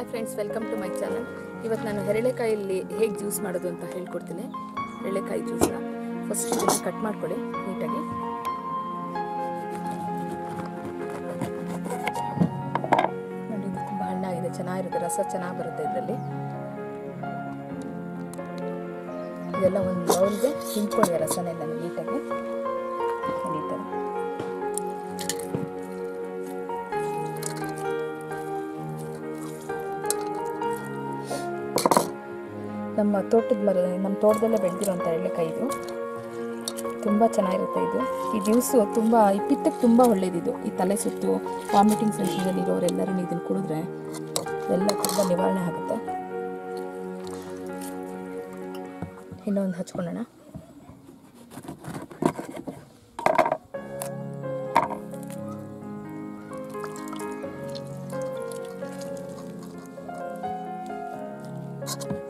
Hi friends welcome to my channel ಇವತ್ತು ನಾನು ಹೆರಳೆಕಾಯಲ್ಲಿ ಹೇಗೆ ಜ್ಯೂಸ್ ಮಾಡೋದು ಅಂತ ಹೇಳ್ಕೊಡ್ತೀನಿ. ಹೆರಳೆಕಾಯಿ ಜ್ಯೂಸನ್ನ ಫಸ್ಟ್ ಇದನ್ನು ಕಟ್ ಮಾಡ್ಕೊಳ್ಳಿ ನೀಟಾಗಿ. ನೋಡಿ ತುಂಬ ಹಣ್ಣಾಗಿದೆ ಚೆನ್ನಾಗಿರುತ್ತೆ, ರಸ ಚೆನ್ನಾಗಿ ಬರುತ್ತೆ ಇದರಲ್ಲಿ. ಇದೆಲ್ಲ ಒಂದು ಬೌಲ್ಗೆ ತಿನ್ಕೊಳ್ಳಿ ರಸನೆಲ್ಲ ನೀಟಾಗಿ ನೀಟಾಗಿ. ನಮ್ಮ ತೋಟದ ಮರ, ನಮ್ಮ ತೋಟದಲ್ಲೇ ಬೆಳೆದಿರೋಂಥ ಎಳ್ಳೆಕಾಯಿ ಇದು. ತುಂಬ ಚೆನ್ನಾಗಿರುತ್ತೆ ಇದು. ಈ ಜ್ಯೂಸು ತುಂಬ, ಈ ಪಿತ್ತಕ್ಕೆ ತುಂಬ ಒಳ್ಳೇದಿದು ಈ ತಲೆ ಸುತ್ತು ವಾಮಿಟಿಂಗ್ ಸೆನ್ಸಲ್ಲಿ ಇರೋರೆಲ್ಲರೂ ಇದನ್ನು ಕುಡಿದ್ರೆ ಎಲ್ಲ ತುಂಬ ನಿವಾರಣೆ ಆಗುತ್ತೆ. ಇನ್ನೊಂದು ಹಚ್ಕೊಳ್ಳೋಣ. ಬೀಜ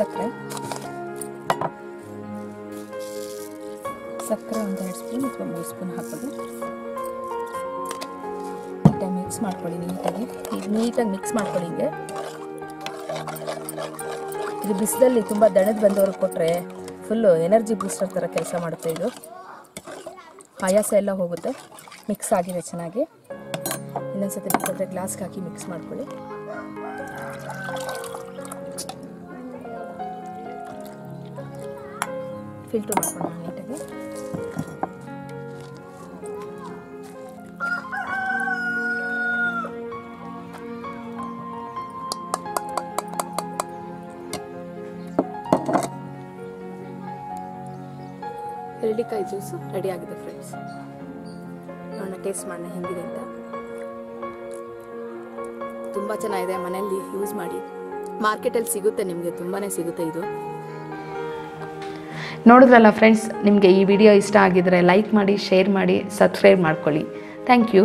ಸಕ್ಕರೆ. ಸಕ್ಕರೆ ಒಂದು ಎರಡು ಸ್ಪೂನ್ ಅಥವಾ ಮೂರು ಸ್ಪೂನ್ ಹಾಕೋದು ನೀಟಾಗಿ ಮಿಕ್ಸ್ ಮಾಡ್ಕೊಳ್ಳಿ ನೀಟಾಗಿ. ಈಗ ನೀಟಾಗಿ ಮಿಕ್ಸ್ ಮಾಡ್ಕೊಳ್ಳಿ ಹಿಂಗೆ. ಇದು ಬಿಸಿಲಲ್ಲಿ ತುಂಬ ದಣದ ಬಂದವ್ರಿಗೆ ಕೊಟ್ಟರೆ ಫುಲ್ಲು ಎನರ್ಜಿ ಬೂಸ್ಟರ್ ಥರ ಕೆಲಸ ಮಾಡುತ್ತೆ ಇದು. ಆಯಾಸ ಎಲ್ಲ ಹೋಗುತ್ತೆ. ಮಿಕ್ಸ್ ಆಗಿದೆ ಚೆನ್ನಾಗಿ. ಇನ್ನೊಂದ್ಸತಿ ಬೇಕಾದರೆ ಗ್ಲಾಸ್ಗೆ ಹಾಕಿ ಮಿಕ್ಸ್ ಮಾಡ್ಕೊಳ್ಳಿ. ಫಿಲ್ಟರ್ ಮಾಡ್ಕೊಳ್ಳೋಣ ನೀಟಾಗಿ. ಎರಡಿಕಾಯಿ ಜ್ಯೂಸು ರೆಡಿ ಆಗಿದೆ ಫ್ರೆಂಡ್ಸ್. ನೋಡೋಣ ಟೇಸ್ಟ್ ಮಾಡೋಣ ಹೆಂಗಿದೆ ಅಂತ. ತುಂಬ ಚೆನ್ನಾಗಿದೆ ಮನೆಯಲ್ಲಿ ಯೂಸ್ ಮಾಡಿ. ಮಾರ್ಕೆಟಲ್ಲಿ ಸಿಗುತ್ತೆ ನಿಮಗೆ ತುಂಬಾ ಸಿಗುತ್ತೆ ಇದು. ನೋಡಿದ್ರಲ್ಲ ಫ್ರೆಂಡ್ಸ್ ನಿಮಗೆ ಈ ವಿಡಿಯೋ ಇಷ್ಟ ಆಗಿದ್ರೆ ಲೈಕ್ ಮಾಡಿ ಶೇರ್ ಮಾಡಿ ಸಬ್ಸ್ಕ್ರೈಬ್ ಮಾಡ್ಕೊಳ್ಳಿ. Thank you